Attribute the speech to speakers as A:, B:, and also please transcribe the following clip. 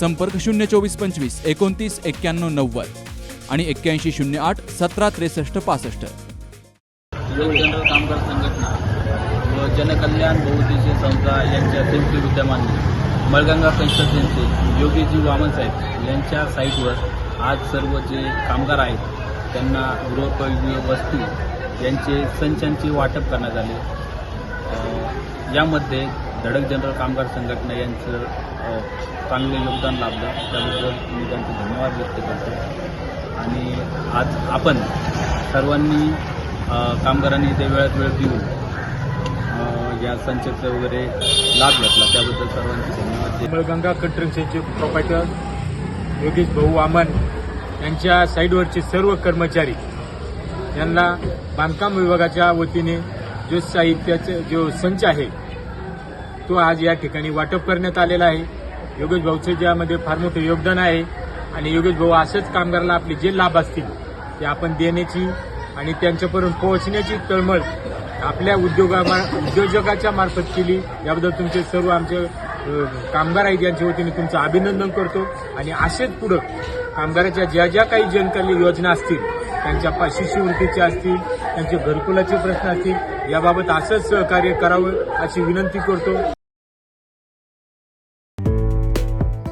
A: संपर्क शून्य चोवीस पंचवीस एकोणतीस एक्क्याण्णव नव्वद आणि एक्क्याऐंशी शून्य आठ सतरा त्रेसष्ट पासष्ट.
B: जनरल कामगार संघटना व जनकल्याण बहुउद्देशीय संस्था यांच्या संयुक्त विद्यमाने मळगंगा कन्स्ट्रक्शनचे योगीजी वामनसाहेब यांच्या साईटवर आज सर्व जे कामगार आहेत त्यांना गृहपयोगी वस्तू यांचे संचांचे वाटप करण्यात आले. यामध्ये धडक जनरल कामगार संघटना यांचं चांगलं चांगले योगदान लाभलं. त्याबद्दल मी त्यांचे धन्यवाद व्यक्त करतो. आणि आज आपण सर्वांनी कामगारांनी ते वेळात वेळ देऊन या संचाचा वगैरे लाभ घेतला. त्याबद्दल सर्वांचे धन्यवाद. मळगंगा
C: कमलगंगा प्रोपायटर योगेश भाऊ वामन यांच्या साईडवरचे सर्व कर्मचारी यांना बांधकाम विभागाच्या वतीने जो साहित्याचा जो संच आहे तो आज या ठिकाणी वाटप करण्यात आलेला आहे. योगेश भाऊचं ज्यामध्ये फार मोठं योगदान आहे. आणि योगेश भाऊ असंच कामगाराला आपले जे लाभ असतील ते आपण देण्याची आणि त्यांच्यापर्यंत पोहोचण्याची तळमळ आपल्या उद्योगा उद्योजकाच्या मार्फत केली. याबद्दल तुमचे सर्व आमचे कामगार आहेत यांच्या वतीने तुमचं अभिनंदन करतो. आणि असेच पुढं कामगाराच्या ज्या ज्या काही जनकल्याण योजना असतील त्यांच्या शिष्यवृत्तीच्या असतील त्यांचे घरकुलाचे प्रश्न असतील याबाबत असंच सहकार्य करावं अशी विनंती करतो.